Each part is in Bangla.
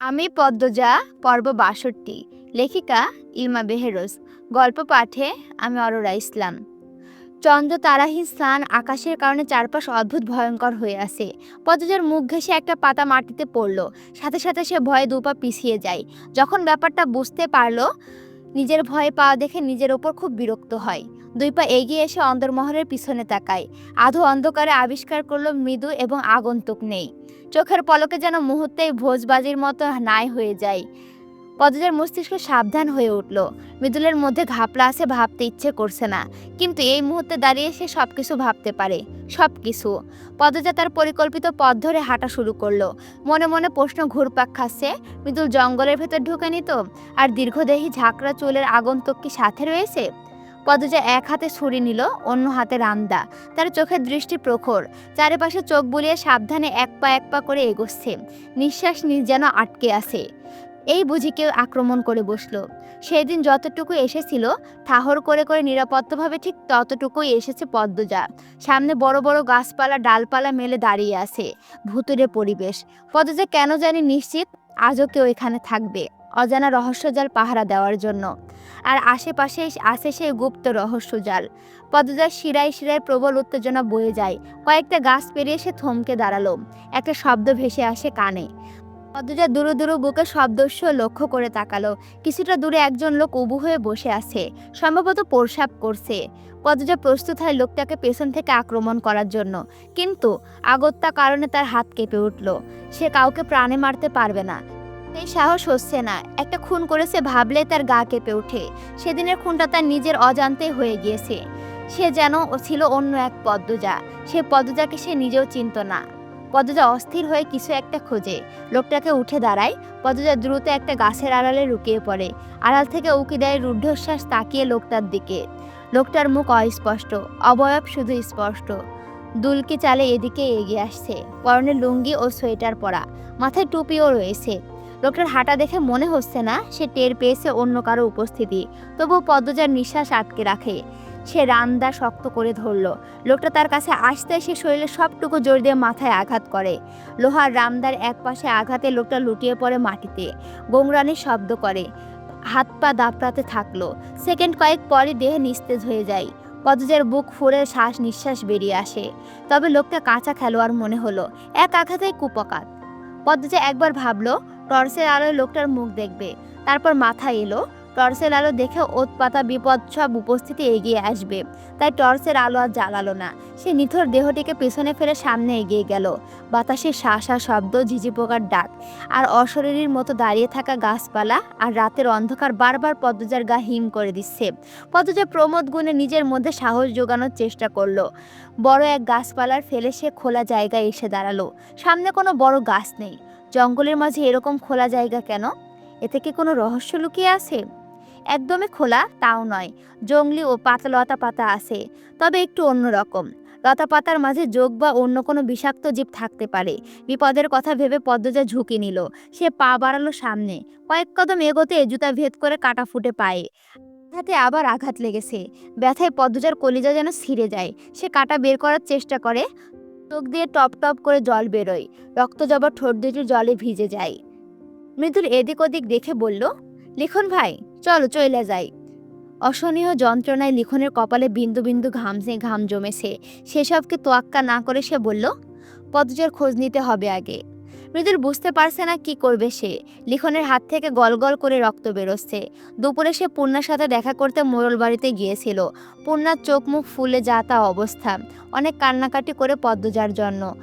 আমি পদ্মজা, পর্ব বাষট্টি, লেখিকা ইলমা বেহেরোজ, গল্প পাঠে আমি অরোরা ইসলাম। চন্দ্র তারাহীন স্নান আকাশের কারণে চারপাশ অদ্ভুত ভয়ঙ্কর হয়ে আছে। পদ্মজার মুখ ঘেঁষে একটা পাতা মাটিতে পড়ল। সাথে সাথে সে ভয়ে দুপা পিছিয়ে যায়। যখন ব্যাপারটা বুঝতে পারল, নিজের ভয় পাওয়া দেখে নিজের ওপর খুব বিরক্ত হয়। দুই পা এগিয়ে এসে অন্দরমহলের পিছনে তাকায়। আধো অন্ধকারে আবিষ্কার করল মৃদু এবং আগন্তুক নেই। চোখের পলকে যেন মুহূর্তেই ভোজবাজির মতো নাই হয়ে যায়। পদজার মস্তিষ্ক সাবধান হয়ে উঠল। মৃদুলের মধ্যে ঘাপলা আছে ভাবতে ইচ্ছে করছে না। কিন্তু এই মুহূর্তে দাঁড়িয়ে সে সব কিছু ভাবতে পারে। সব কিছু পদজা তার পরিকল্পিত পথ ধরে হাঁটা শুরু করল। মনে মনে প্রশ্ন ঘুরপাক খাচ্ছে, মৃদুল জঙ্গলের ভেতর ঢুকেনি তো? আর দীর্ঘদেহী ঝাঁকড়া চুলের আগন্তুক কি সাথে রয়েছে? পদজা এক হাতে ছুরি নিল, অন্য হাতে রান্দা। তার চোখের দৃষ্টি প্রখর। চারিপাশে চোখ বুলিয়ে সাবধানে এক পা এক পা করে এগোচ্ছে। নিঃশ্বাস যেন আটকে আছে। এই বুঝি কেউ আক্রমণ করে বসল। সেদিন যতটুকু এসেছিল ঠাহর করে করে নিরাপত্তাভাবে ঠিক ততটুকুই এসেছে পদ্মজা। সামনে বড় বড় গাছপালা, ডালপালা মেলে দাঁড়িয়ে আছে। ভুতুরে পরিবেশ। পদ্মজা কেন জানি নিশ্চিত আজও কেউ এখানে থাকবে। অজানা রহস্যজাল পাহারা দেওয়ার জন্য। আর আশেপাশে আছে সেই গুপ্ত রহস্যজাল পদ্মজার শিরায় শিরায় প্রবল উত্তেজনা বয়ে যায়। কয়েকটা গাছ পেরিয়ে সে থমকে দাঁড়াল। একটা শব্দ ভেসে আসে কানে। পদ্মজা দূরে দূরে বুকে শব্দস্য লক্ষ্য করে তাকালো। কিছুটা দূরে একজন লোক উবু হয়ে বসে আছে। সম্ভবত প্রসাব করছে। পদ্মজা প্রস্তুত হয় লোকটাকে পেছন থেকে আক্রমণ করার জন্য। কিন্তু আগত্যা কারণে তার হাত কেঁপে উঠল। সে কাউকে প্রাণে মারতে পারবে না। এই সাহস হচ্ছে না। একটা খুন করেছে ভাবলে তার গা কেঁপে ওঠে। সেদিনের খুনটা তার নিজের অজান্তে হয়ে গিয়েছে। সে যেন ছিল অন্য এক পদ্মজা। সে পদ্মজাকে সে নিজেও চিনত না। পদ্মজা অস্থির হয়ে কিছু একটা খোঁজে। লোকটাকে উঠে দাঁড়ায়। পদ্মজা দ্রুত একটা গাছের আড়ালে লুকিয়ে পড়ে। আড়াল থেকে উকি দেয় রুদ্ধশ্বাস তাকিয়ে লোকটার দিকে। লোকটার মুখ অস্পষ্ট, অবয়ব শুধু স্পষ্ট। দুলকি চালে এদিকে এগিয়ে আসছে। পরনে লুঙ্গি ও সোয়েটার পরা। মাথায় টুপিও রয়েছে। লোকটার হাঁটা দেখে মনে হচ্ছে না সে টের পেয়েছে অন্য কারও উপস্থিতি। তবুও পদ্মজার নিঃশ্বাস আটকে রাখে। সে রান্দা শক্ত করে ধরল। লোকটা তার কাছে আসতে সে শরীরে সবটুকু জোর দিয়ে মাথায় আঘাত করে। লোহার রামদার এক পাশে আঘাতে লোকটা লুটিয়ে পড়ে মাটিতে। গোংরানির শব্দ করে। হাত পা দাপড়াতে থাকল। সেকেন্ড কয়েক পরে দেহ নিস্তেজ হয়ে যায়। পদজের বুক ফুঁড়ে শ্বাস নিঃশ্বাস বেরিয়ে আসে। তবে লোকটা কাঁচা খেলোয়াড় মনে হলো। এক আঘাতেই কুপকাত পদ্মজা একবার ভাবলো টর্চের আলোয় লোকটার মুখ দেখবে। তারপর মাথা এলো। টর্চের আলো দেখে ওতপাতা বিপদ সব উপস্থিতি এগিয়ে আসবে। তাই টর্চের আলো আর জ্বালালো না। সে নিথর দেহটিকে পেছনে ফেলে সামনে এগিয়ে গেল। বাতাসে শাসা শব্দ ঝিঝি পোকার ডাক, আর অশরীরীর মতো দাঁড়িয়ে থাকা গাছপালা আর রাতের অন্ধকার বারবার পদ্মজার গা হিম করে দিচ্ছে। পদ্মজা প্রমোদ গুণে নিজের মধ্যে সাহস জোগানোর চেষ্টা করল। বড় এক গাছপালার ফেলে সে খোলা জায়গায় এসে দাঁড়াল। সামনে কোনো বড় গাছ নেই। জঙ্গলের মাঝে এরকম খোলা জায়গা কেন? এতে কি কোনো রহস্য লুকিয়ে আছে? একদমই খোলা তাও নয়। জঙ্গলি ও পাতা লতা পাতা আছে, তবে একটু অন্যরকম। লতা পাতার মাঝে যোগ বা অন্য কোনো বিষাক্ত জীব থাকতে পারে। বিপদের কথা ভেবে পদ্মজা ঝুঁকি নিল। সে পা বাড়ালো সামনে। কয়েক কদম এগোতে জুতা ভেদ করে কাটা ফুটে পায়ে। হাতে আবার আঘাত লেগেছে। ব্যথায় পদ্মজার কলিজা যেন ছিঁড়ে যায়। সে কাটা বের করার চেষ্টা করে। চোখ দিয়ে টপ টপ করে জল বেরোয়। রক্ত জবা ঠোঁট দুটি জলে ভিজে যায়। মৃদুল এদিক ওদিক দেখে বলল, লিখন ভাই, চলো চলে যাই। অসহনীয় যন্ত্রণায় লিখনের কপালে বিন্দু বিন্দু ঘামছে, ঘাম জমেছে। সেসবকে তোয়াক্কা না করে সে বলল, পদজার খোঁজ নিতে হবে আগে। মৃদুল বুঝতে পারছে না কি করবে সে। লিখনের হাত থেকে গল গল করে রক্ত বেরোচ্ছে। দুপুরে সে পূর্ণার সাথে দেখা করতে মোরল বাড়িতে গিয়েছিল। পূর্ণার চোখ মুখ ফুলে যা তা অবস্থা। অনেক কান্নাকাটি করে পদ্মজার জন্য।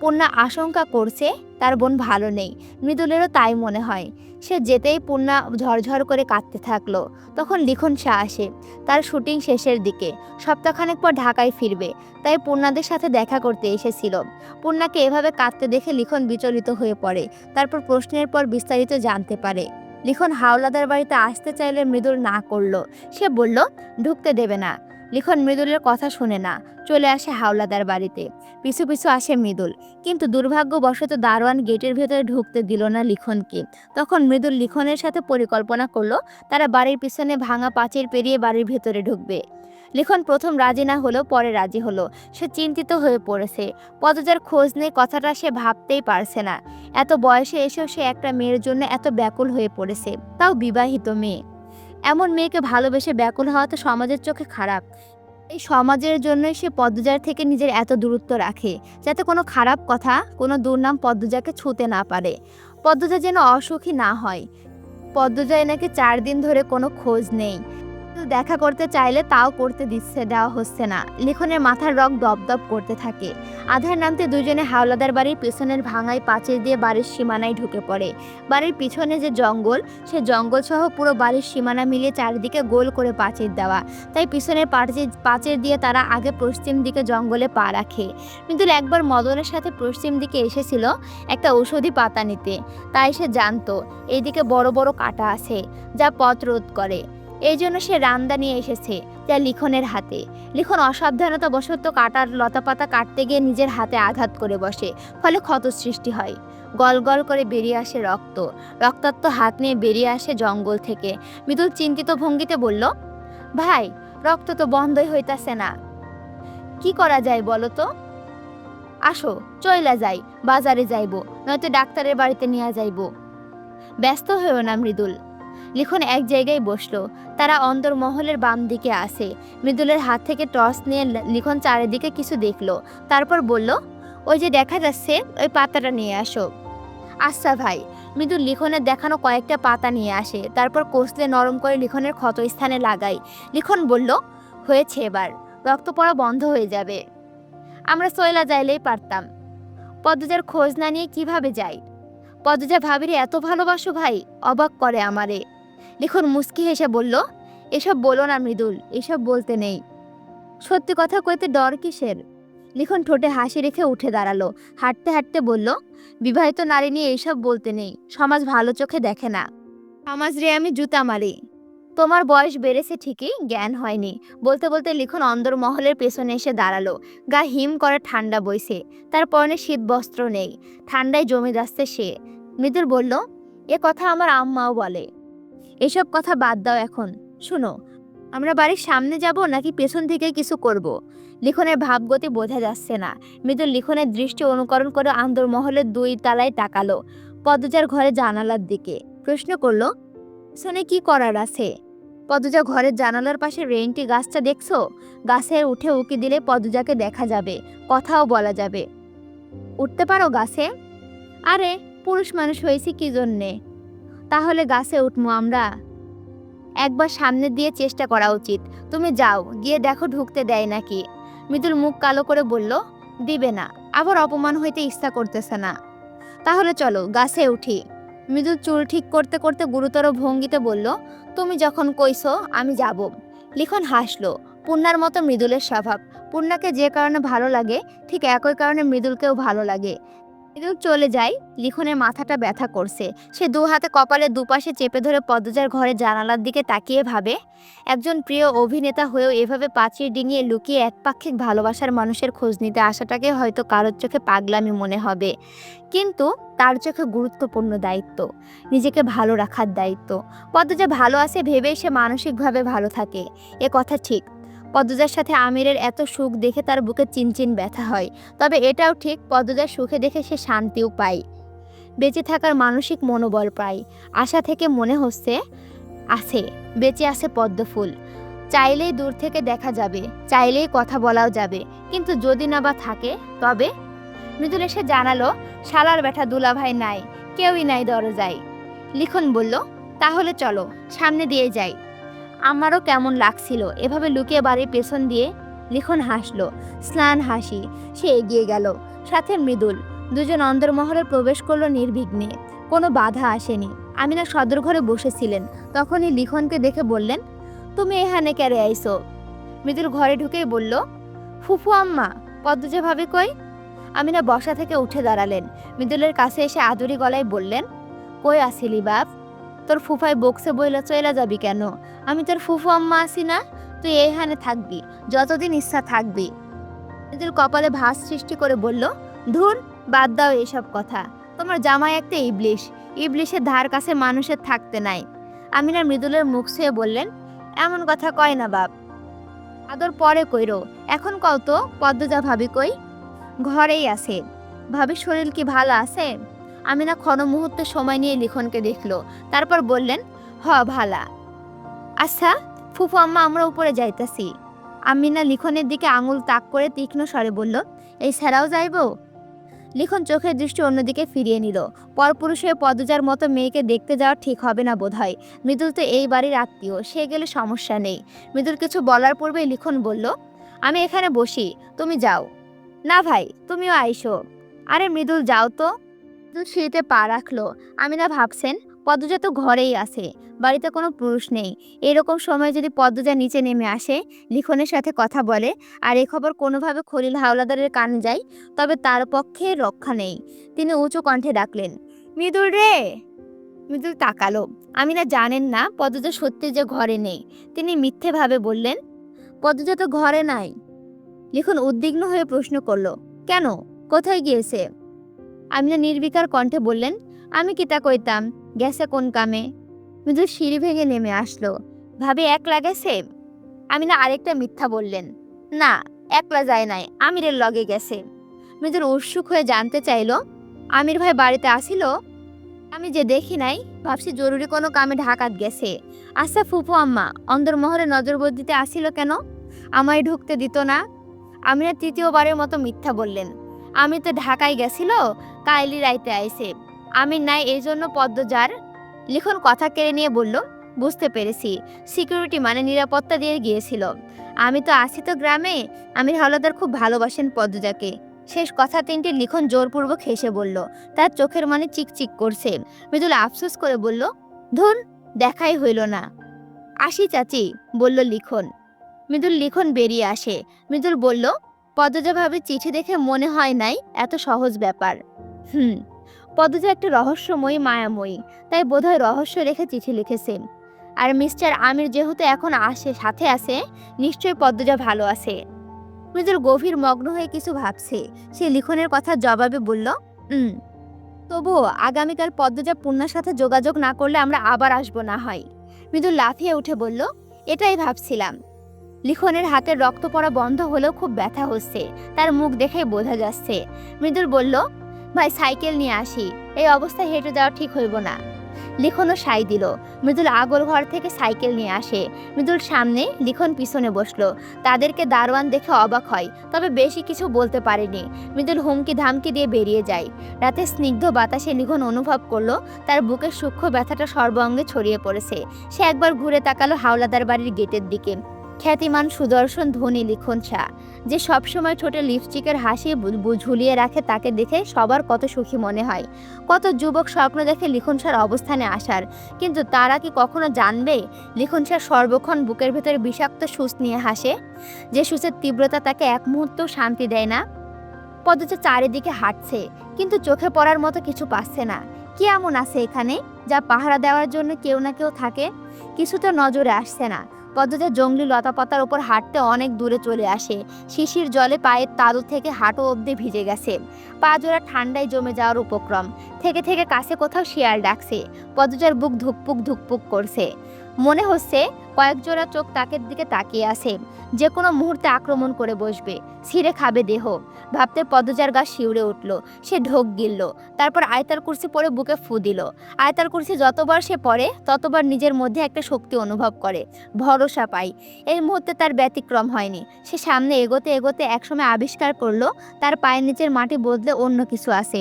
পূর্ণা আশঙ্কা করছে, তার বোন ভালো নেই। মৃদুলেরও তাই মনে হয়। সে যেতেই পূর্ণা ঝরঝর করে কাঁদতে থাকল। তখন লিখন শাহ আসে, তার শুটিং শেষের দিকে। সপ্তাহখানেক পর ঢাকায় ফিরবে, তাই পূর্ণাদের সাথে দেখা করতে এসেছিল। পূর্ণাকে এভাবে কাঁদতে দেখে লিখন বিচলিত হয়ে পড়ে, তারপর প্রশ্নের পর বিস্তারিত জানতে পারে। লিখন হাওলাদার বাড়িতে আসতে চাইলে মৃদুল না করল। সে বলল, ঢুকতে দেবে না। লিখন মৃদুলের কথা শুনে না। চলে আসে হাওলাদার বাড়িতে। পিছু পিছু আসে মৃদুল। কিন্তু দুর্ভাগ্যবশত দারোয়ান গেটের ভেতরে ঢুকতে দিল না লিখনকে। তখন মৃদুল লিখনের সাথে পরিকল্পনা করল, তারা বাড়ির পিছনে ভাঙা পাঁচিল পেরিয়ে বাড়ির ভেতরে ঢুকবে। লিখন প্রথম রাজি না হলেও পরে রাজি হলো। সে চিন্তিত হয়ে পড়েছে। পদজার খোঁজ নেই কথাটা সে ভাবতেই পারছে না। এত বয়সে এসেও সে একটা মেয়ের জন্য এত ব্যাকুল হয়ে পড়েছে। তাও বিবাহিত মেয়ে। এমন মেয়েকে ভালোবেসে ব্যাকুল হওয়া তো সমাজের চোখে খারাপ। এই সমাজের জন্যই সে পদ্মজার থেকে নিজের এত দূরত্ব রাখে, যাতে কোনো খারাপ কথা, কোনো দুর্নাম পদ্মজাকে ছুঁতে না পারে। পদ্মজা যেন অসুখী না হয়। পদ্মজা এনাকে চার দিন ধরে কোনো খোঁজ নেই। দেখা করতে চাইলে তাও করতে দিচ্ছে দেওয়া হচ্ছে না। লিখনের মাথার রক দপদপ করতে থাকে। আধার নামতে দুজনে হাওলাদার বাড়ির পেছনের ভাঙায় পাঁচিল দিয়ে বাড়ির সীমানায় ঢুকে পড়ে। বাড়ির পিছনে যে জঙ্গল, সে জঙ্গল সহ পুরো বাড়ির সীমানা মিলিয়ে চারিদিকে গোল করে পাঁচিল দেওয়া। তাই পিছনের পাঁচিল পাঁচিল দিয়ে তারা আগে পশ্চিম দিকে জঙ্গলে পা রাখে। কিন্তু একবার মদনের সাথে পশ্চিম দিকে এসেছিল একটা ঔষধি পাতা নিতে। তাই সে জানতো এইদিকে বড় বড় কাটা আছে, যা পথ রোধ করে। এই জন্য সে রান্দা নিয়ে এসেছে যা লিখনের হাতে। লিখন অসাবধানতা বশত কাটার লতাপাতা কাটতে গিয়ে নিজের হাতে আঘাত করে বসে, ফলে ক্ষত সৃষ্টি হয়। গল গল করে বেরিয়ে আসে রক্ত। রক্তাক্ত হাত নিয়ে বেরিয়ে আসে জঙ্গল থেকে। মৃদুল চিন্তিত ভঙ্গিতে বলল, ভাই, রক্ত তো বন্ধই হইতাছে না। কি করা যায় বলো তো? আসো, চইলা যাই, বাজারে যাইব, নয়তো ডাক্তারের বাড়িতে নিয়ে যাইব। ব্যস্ত হয়েও না মৃদুল। লিখন এক জায়গায় বসল। তারা অন্দরমহলের বাম দিকে আসে মৃদুলের হাত থেকে টর্চ নিয়ে লিখন চারিদিকে কিছু দেখল। তারপর বলল, ওই যে দেখা যাচ্ছে, ওই পাতাটা নিয়ে আসো। আচ্ছা ভাই। মৃদুল লিখনের দেখানো কয়েকটা পাতা নিয়ে আসে। তারপর কষলে নরম করে লিখনের ক্ষতস্থানে লাগাই। লিখন বলল, হয়েছে এবার। রক্ত পড়া বন্ধ হয়ে যাবে। আমরা সয়লা যাইলেই পারতাম। পদ্মজার খোঁজ না নিয়ে কীভাবে যাই? পদ্মজা ভাবিরে, এত ভালোবাসো ভাই, অবাক করে আমারে। লিখন মুস্কি হেসে বলল, এসব বলো না মৃদুল, এসব বলতে নেই। সত্যি কথা কইতে ডর কিসের? লিখন ঠোঁটে হাসি রেখে উঠে দাঁড়াল। হাঁটতে হাঁটতে বলল, বিবাহিত নারী নিয়ে এইসব বলতে নেই, সমাজ ভালো চোখে দেখে না। সমাজ রে, আমি জুতা মারি। তোমার বয়স বেড়েছে ঠিকই, জ্ঞান হয়নি। বলতে বলতে লিখন অন্দরমহলের পেছনে এসে দাঁড়াল। গা হিম করে ঠান্ডা বইছে। তার পরনে শীত বস্ত্র নেই। ঠান্ডায় জমে যাচ্ছে সে। মৃদুল বলল, এ কথা আমার আম্মাও বলে। এসব কথা বাদ দাও এখন। শুনো, আমরা বাড়ির সামনে যাব নাকি পেছন থেকে কিছু করব। লিখনের ভাবগতি বোঝা যাচ্ছে না। মৃদুল লিখনের দৃষ্টি অনুকরণ করে আন্দরমহলের দুই তালায় তাকালো। পদ্মজার ঘরে জানালার দিকে। প্রশ্ন করল পেছনে কি করার আছে? পদ্মজা ঘরের জানালার পাশে রেইনটি গাছটা দেখছ? গাছে উঠে উকি দিলে পদুজাকে দেখা যাবে, কথাও বলা যাবে। উঠতে পারো গাছে? আরে, পুরুষ মানুষ হয়েছি কি জন্যে? তাহলে গাছে উঠবো আমরা। একবার সামনে দিয়ে চেষ্টা করা উচিত। তুমি যাও, গিয়ে দেখো ঢুকতে দেয় নাকি। মৃদুল মুখ কালো করে বলল, দিবে না, আবার অপমান হইতে ইচ্ছা করতেছে না। তাহলে চলো, গাছে উঠি। মৃদুল চুল ঠিক করতে করতে গুরুতর ভঙ্গিতে বলল, তুমি যখন কইছো, আমি যাব। লিখন হাসলো। পূর্ণার মতো মৃদুলের স্বভাব। পূর্ণাকে যে কারণে ভালো লাগে, ঠিক একই কারণে মৃদুলকেও ভালো লাগে। মৃদুল চলে যায়। লিখনের মাথাটা ব্যথা করছে। সে দু হাতে কপালের দুপাশে চেপে ধরে পদ্মজার ঘরে জানালার দিকে তাকিয়ে ভাবে, একজন প্রিয় অভিনেতা হয়েও এভাবে পাঁচির ডিঙিয়ে লুকিয়ে একপাক্ষিক ভালোবাসার মানুষের খোঁজ নিতে আসাটাকে হয়তো কারোর চোখে পাগলামি মনে হবে। কিন্তু তার চোখে গুরুত্বপূর্ণ দায়িত্ব, নিজেকে ভালো রাখার দায়িত্ব। পদ্মজা ভালো আছে ভেবেই সে মানসিকভাবে ভালো থাকে। এ কথা ঠিক। পদ্মজার সাথে আমিরের এত সুখ দেখে তার বুকে চিনচিন ব্যথা হয়। তবে এটাও ঠিক, পদ্মজার সুখে দেখে সে শান্তিও পায়। বেঁচে থাকার মানসিক মনোবল পায়। আশা থেকে মনে হচ্ছে, আছে, বেঁচে আছে পদ্মফুল চাইলেই দূর থেকে দেখা যাবে, চাইলেই কথা বলাও যাবে। কিন্তু যদি না বা থাকে, তবে? মৃদুল এসে জানালো, শালার ব্যাটা দুলাভাই নাই, কেউই নাই দরজায়। লিখন বলল, তাহলে চলো, সামনে দিয়ে যাই। আমারও কেমন লাগছিল। এভাবে লুকিয়ে বাড়ির পেছন দিয়ে লিখন হাসলো। স্নান, হাসি, সে এগিয়ে গেল। সাথে মৃদুল। দুজন অন্দরমহলে প্রবেশ করল নির্বিঘ্নে। কোনো বাধা আসেনি। আমিনা সদর ঘরে বসেছিলেন। তখনই লিখনকে দেখে বললেন, তুমি এখানে কেড়ে আইসো মৃদুল ঘরে ঢুকেই বলল, ফুফু আম্মা, পদ্মজা ভাবে কই? আমিনা বসা থেকে উঠে দাঁড়ালেন। মৃদুলের কাছে এসে আদুরি গলায় বললেন, কই আসিলি বাপ? তোর ফুফাই বক্সে বইলা চলে যাবি কেন? আমি তোর ফুফু আম্মা আসি না, তুই এইখানে থাকবি, যতদিন ইচ্ছা থাকবি। মৃদুল কপালে ভাস সৃষ্টি করে বলল, ধুর, বাদ দাও এসব কথা। তোমার জামাই একটা ইবলিশ, ইবলিশের ধার কাছে মানুষের থাকতে নাই। আমিনা মৃদুলের মুখ ছুঁয়ে বললেন, এমন কথা কয় না বাপ। আদর পরে কইরো, এখন কও তো পদ্মজা ভাবি কই, ঘরেই আছে। ভাবি শরীর কি ভালো আছে? আমিনা ক্ষণ মুহূর্তে সময় নিয়ে লিখনকে দেখল, তারপর বললেন, হ, ভালা। আচ্ছা ফুফু আম্মা, আমরা উপরে যাইতাছি। আমিনা লিখনের দিকে আঙুল তাক করে তীক্ষ্ণ স্বরে বলল, এই স্যারাও যাইবো? লিখন চোখের দৃষ্টি অন্যদিকে ফিরিয়ে নিল। পরপুরুষ হয়ে পদজার মতো মেয়েকে দেখতে যাওয়া ঠিক হবে না বোধ হয় মৃদুল তো এই বাড়ির আত্মীয়, সে গেলে সমস্যা নেই। মৃদুল কিছু বলার পূর্বেই লিখন বলল, আমি এখানে বসি, তুমি যাও। না ভাই, তুমিও আইসো। আরে মৃদুল, যাও তো। মৃদুল সিঁড়িতে পা রাখল। আমি না ভাবছেন পদ্মজা তো ঘরেই আছে, বাড়িতে কোনো পুরুষ নেই। এরকম সময় যদি পদ্মজা নিচে নেমে আসে, লিখনের সাথে কথা বলে, আর এ খবর কোনোভাবে খলিল হাওলাদারের কানে যায়, তবে তার পক্ষে রক্ষা নেই। তিনি উঁচু কণ্ঠে ডাকলেন, মৃদুল রে! মৃদুল তাকালো, আমি না জানেন না পদ্মজা সত্যি যে ঘরে নেই। তিনি মিথ্যেভাবে বললেন, পদ্মজা তো ঘরে নাই। লিখন উদ্বিগ্ন হয়ে প্রশ্ন করল, কেন? কোথায় গিয়েছে? আমিনা নির্বিকার কণ্ঠে বললেন, আমি কি তা কইতাম? গেছে কোন কামে? মৃদুল সিঁড়ি ভেঙে নেমে আসলো। ভাবে, একলা গেছে? আমি না আরেকটা মিথ্যা বললেন। না, একলা যায় নাই, আমিরের লগে গেছে। মৃদুর উৎসুক হয়ে জানতে চাইলো, আমির ভাই বাড়িতে আসিল? আমি যে দেখি নাই, ভাবছি জরুরি কোনো কামে ঢাকাত গেছে। আচ্ছা ফুফু আম্মা অন্দরমহলে নজরবন্দিতে আসিল কেন? আমায় ঢুকতে দিত না। আমিনা তৃতীয়বারের মতো মিথ্যা বললেন। আমি তো ঢাকায় গেছিল কাইলি রাইতে আইসে আমির নাই এই জন্য পদ্মজার লিখন কথা কেড়ে নিয়ে বলল, বুঝতে পেরেছি। সিকিউরিটি মানে নিরাপত্তা দিয়ে গিয়েছিল। আমি তো আসি তো গ্রামে। আমির হাওলাদার খুব ভালোবাসেন পদ্মজাকে। শেষ কথা তিনটি লিখন জোরপূর্বক হেসে বলল, তার চোখের মানে চিকচিক করছে। মৃদুল আফসোস করে বলল, ধুন, দেখাই হইল না। আসি চাচি, বলল লিখন। মৃদুল লিখন বেরিয়ে আসে। মৃদুল বলল, পদ্মজা ভাবে চিঠি দেখে মনে হয় নাই, এত সহজ ব্যাপার। হুম পদ্মজা একটা রহস্যময়ী মায়াময়ী, তাই বোধহয় রহস্য রেখে চিঠি লিখেছে। আর মিস্টার আমির যেহেতু এখন আসে, সাথে আছে, নিশ্চয়ই পদ্মজা ভালো আছে। মৃদুল গভীর মগ্ন হয়ে কিছু ভাবছে। সে লিখনের কথা জবাবে বলল হুম তবুও আগামীকাল পদ্মজা পূর্ণার সাথে যোগাযোগ না করলে আমরা আবার আসব না হয়। মৃদুল লাফিয়ে উঠে বলল, এটাই ভাবছিলাম। লিখনের হাতের রক্ত পড়া বন্ধ হলেও খুব ব্যথা হচ্ছে। তার মুখ দেখেই বোঝা যাচ্ছে। মৃদুল বলল ভাই, সাইকেল নিয়ে আসি। এই অবস্থায় হেঁটে যাওয়া ঠিক হইব না। লিখনও সাই দিল। মৃদুল আগল ঘর থেকে সাইকেল নিয়ে আসে। মৃদুল সামনে লিখন পিছনে বসল। তাদেরকে দারোয়ান দেখে অবাক হয়, তবে বেশি কিছু বলতে পারেনি। মৃদুল হুমকি ধামকি দিয়ে বেরিয়ে যায়। রাতে স্নিগ্ধ বাতাসে লিখন অনুভব করল, তার বুকের সূক্ষ্ম ব্যথাটা সর্বাঙ্গে ছড়িয়ে পড়েছে। সে একবার ঘুরে তাকালো হাওলাদার বাড়ির গেটের দিকে। খ্যাতিমান সুদর্শন ধনী লিখন শাহ যে সবসময় ঠোঁটে লিপস্টিকের হাসি ঝুলিয়ে রাখে তাকে দেখে সবার কত সুখী মনে হয়। কত যুবক স্বপ্ন দেখে লিখন শাহর অবস্থানে আসার, কিন্তু তারা কি কখনো জানবে লিখন শাহ সর্বক্ষণ বুকের ভেতরে বিষাক্ত সুস নিয়ে হাসে? যে সুসের তীব্রতা তাকে এক মুহূর্তেও শান্তি দেয় না। পদচা চারিদিকে হাঁটছে, কিন্তু চোখে পড়ার মতো কিছু পাচ্ছে না। কি এমন আছে এখানে, যা পাহারা দেওয়ার জন্য কেউ না কেউ থাকে? কিছু তো নজরে আসছে না। পদ্মজা জঙ্গলি লতাপাতার উপর হাঁটতে অনেক দূরে চলে আসে। শিশির জলে পায়ের তালু থেকে হাঁটু অবধি ভিজে গেছে। পা জোড়া ঠান্ডায় জমে যাওয়ার উপক্রম। থেকে থেকে কাছে কোথাও শিয়াল ডাকছে, পদ্মজার বুক ধুকপুক ধুকপুক করছে। মনে হচ্ছে কয়েক জোড়া চোখ তাকের দিকে তাকিয়ে আছে, যে কোনো মুহূর্তে আক্রমণ করে বসবে, ছিঁড়ে খাবে দেহ। ভাবতে পদ্মজার গা শিউরে উঠল, সে ঢোক গিলল, তারপর আয়তার কুর্সি পরে বুকে ফু দিল। আয়তার কুর্সি যতবার সে পড়ে, ততবার নিজের মধ্যে একটা শক্তি অনুভব করে, ভরসা পায়। এই মুহূর্তে তার ব্যতিক্রম হয়নি, সে সামনে এগোতে এগোতে একসময় আবিষ্কার করল, তার পায়ের নিচের মাটি বদলে অন্য কিছু আছে।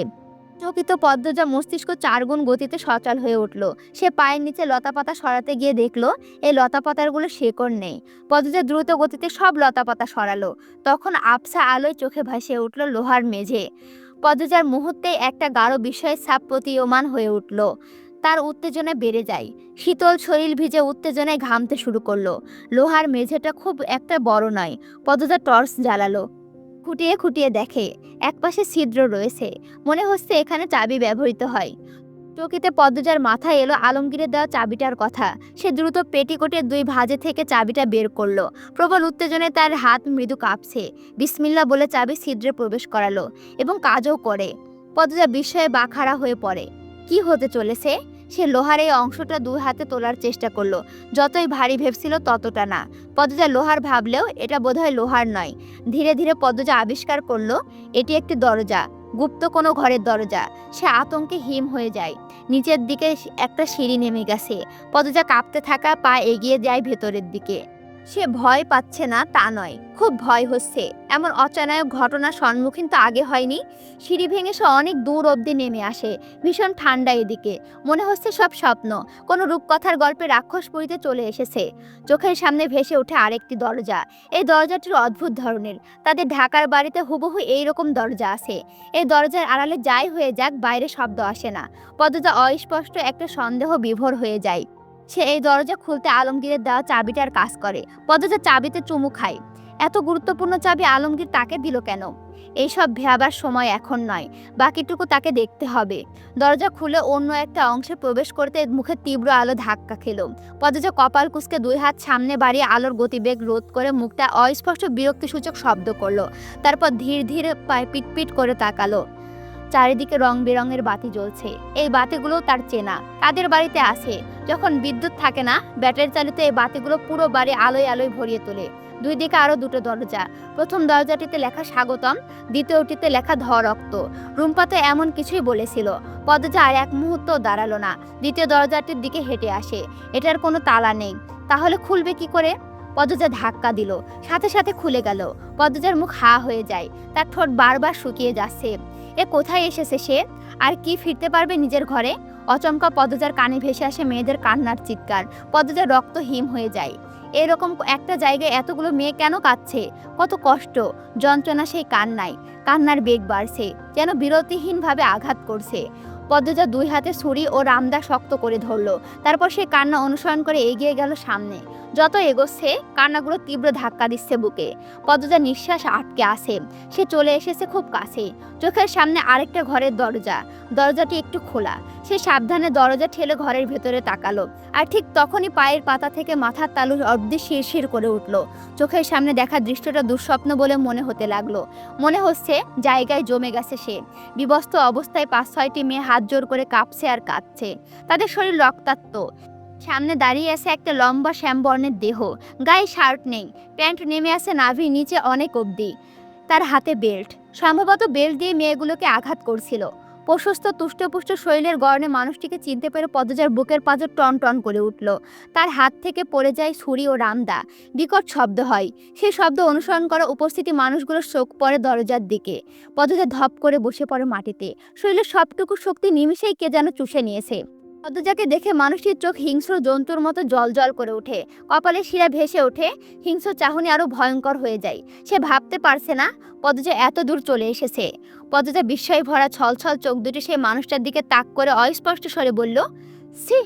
চকিত পদ্মজা মস্তিষ্ক চারগুণ গতিতে সচল হয়ে উঠল। সে পায়ের নিচে লতাপাতা সরাতে গিয়ে দেখল, এই লতাপাতারগুলো শেকড় নেই। পদ্মজা দ্রুত গতিতে সব লতাপাতা সরালো। তখন আবসা আলোয় চোখে ভাসিয়ে উঠল লোহার মেঝে। পদ্মজার মুহূর্তে একটা গাঢ় বিষয়ের ছাপ প্রতীয়মান হয়ে উঠল। তার উত্তেজনা বেড়ে যায়। শীতল শরীর ভিজে উত্তেজনায় ঘামতে শুরু করল। লোহার মেঝেটা খুব একটা বড় নয়। পদ্মজা টর্চ জ্বালালো। খুঁটিয়ে খুঁটিয়ে দেখে একপাশে ছিদ্র রয়েছে। মনে হচ্ছে এখানে চাবি ব্যবহৃত হয়। চকিতে পদ্মজার মাথায় এলো আলমগীরের দেওয়া চাবিটার কথা। সে দ্রুত পেটিকোটের দুই ভাঁজে থেকে চাবিটা বের করল। প্রবল উত্তেজনায় তার হাত মৃদু কাঁপছে। বিসমিল্লা বলে চাবি ছিদ্রে প্রবেশ করালো এবং কাজও করে। পদ্মজা বিস্ময়ে বাখারা হয়ে পড়ে। কি হতে চলেছে? সে লোহার এই অংশটা দুই হাতে তোলার চেষ্টা করল। যতই ভারী ভেবছিল ততটা না। পদ্মজা লোহার ভাবলেও এটা বোধহয় লোহার নয়। ধীরে ধীরে পদ্মজা আবিষ্কার করল, এটি একটি দরজা, গুপ্ত কোনো ঘরের দরজা। সে আতঙ্কে হিম হয়ে যায়। নিচের দিকে একটা সিঁড়ি নেমে গেছে। পদজা কাঁপতে থাকা পা এগিয়ে যায় ভেতরের দিকে। সে ভয় পাচ্ছে না তা নয়, খুব ভয় হচ্ছে। এমন অচানায়ক ঘটনার সম্মুখীন তো আগে হয়নি। সিঁড়ি ভেঙে সে অনেক দূর অবধি নেমে আসে, ভীষণ ঠান্ডা এদিকে। মনে হচ্ছে সব স্বপ্ন, কোনো রূপকথার গল্পে রাক্ষসপুরীতে চলে এসেছে। চোখের সামনে ভেসে ওঠে আরেকটি দরজা। এই দরজাটির অদ্ভুত ধরনের, তাদের ঢাকার বাড়িতে হুবহু এইরকম দরজা আছে। এই দরজার আড়ালে যাই হয়ে যাক, বাইরে শব্দ আসে না। পদজা অস্পষ্ট একটা সন্দেহ বিভোর হয়ে যায়। সে এই দরজা খুলতে আলমগীরের দেওয়া চাবিটার কাজ করে। পদজা চাবিতে চুমু খায়। এত গুরুত্বপূর্ণ চাবি আলমগীর তাকে দিল কেন? এইসব ভেবার সময় এখন নয়। বাকিটুকু তাকে দেখতে হবে। দরজা খুলে অন্য একটা অংশে প্রবেশ করতে মুখে তীব্র আলো ধাক্কা খেল। পদজা কপাল কুসকে দুই হাত সামনে বাড়িয়ে আলোর গতিবেগ রোধ করে মুখটা অস্পষ্ট বিরক্তিসূচক শব্দ করল। তারপর ধীর ধীরে পায়ে পিটপিট করে তাকালো। চারিদিকে রং বেরঙের বাতি জ্বলছে। এই বাতিগুলো তার চেনা। তাদের বাড়িতে আসে। যখন বিদ্যুৎ থাকে না, ব্যাটারি চালিত এই বাতিগুলো পুরো বাড়ি আলোয় আলোয় ভরিয়ে তোলে। দুই দিকে আরও দুটো দরজা। প্রথম দরজাটিতে লেখা স্বাগতম, দ্বিতীয়টিতে লেখা ধ রক্ত। রুম্পা তো এমন কিছুই বলেছিল। পদজা আর এক মুহূর্ত দাঁড়াল না। দ্বিতীয় দরজাটির দিকে হেঁটে আসে। এটার কোনো তালা নেই। তাহলে খুলবে কি করে? পদজা ধাক্কা দিল। সাথে সাথে খুলে গেল। পদজার মুখ হা হয়ে যায়। তার ঠোঁট বারবার শুকিয়ে যাচ্ছে। এ কোথায় এসেছে সে? আর কি ফিরতে পারবে নিজের ঘরে? অচমকা পদজার কানে ভেসে আসে মেয়েদের কান্নার চিৎকার। পদজার রক্ত হিম হয়ে যায়। এরকম একটা জায়গায় এতগুলো মেয়ে কেন কাঁদছে? কত কষ্ট। যন্ত্রণা সেই কান্নায়। কান্নার বেগ বাড়ছে। যেন বিরতিহীনভাবে আঘাত করছে। পদ্মজা দুই হাতে ছুরি ও রামদা শক্ত করে ধরলো। তারপর সে কান্না অনুসরণ করে এগিয়ে গেল সামনে। যত এগোচ্ছে, কান্নাগুলো তীব্র ধাক্কা দিচ্ছে বুকে। পদ্মজা নিঃশ্বাস আটকে আসে সে চলে এসেছে খুব কাছে। চোখের সামনে আরেকটা ঘরের দরজা। দরজাটি একটু খোলা। সে সাবধানে দরজা ঠেলে ঘরের ভেতরে তাকালো। আর ঠিক তখনই পায়ের পাতা থেকে মাথার তালু অব্দি শিরশির করে উঠল। চোখের সামনে দেখা দৃশ্যটা দুঃস্বপ্ন বলে মনে হতে লাগল। মনে হচ্ছে জায়গায় জমে গেছে সে। বিবস্ত অবস্থায় পাঁচ ছয়টি মেয়ে হাত জোর করে কাঁপছে আর কাঁদছে। তাদের শরীর রক্তাক্ত। সামনে দাঁড়িয়ে আছে একটা লম্বা শ্যামবর্ণের দেহ। গায়ে শার্ট নেই, প্যান্ট নেমে আছে নাভির নিচে অনেক অবধি। তার হাতে বেল্ট। সম্ভবত বেল্ট দিয়ে মেয়েগুলোকে আঘাত করছিল। প্রশস্ত, তুষ্টপুষ্ট শরীরের গড়নে মানুষটিকে চিনতে পেরে পদজার বুকের পাঁজর টন টন করে উঠল। তার হাত থেকে পড়ে যায় ছুরি ও রামদা। বিকট শব্দ হয়। সেই শব্দ অনুসরণ করা উপস্থিতি মানুষগুলোর শোক পড়ে দরজার দিকে। পদজা ধপ করে বসে পড়ে মাটিতে। শরীরের সবটুকু শক্তি নিমিষেই কে যেন চুষে নিয়েছে। পদ্মজাকে দেখে মানুষটির চোখ হিংস্র জন্তুর মতো জল জল করে ওঠে। কপালে শিরা ভেসে ওঠে। হিংস্র চাহনি আরও ভয়ঙ্কর হয়ে যায়। সে ভাবতে পারছে না, পদ্মজা এত দূর চলে এসেছে। পদ্মজা বিস্ময় ভরা ছলছল চোখ দুটি সেই মানুষটার দিকে তাক করে অস্পষ্ট স্বরে বলল সি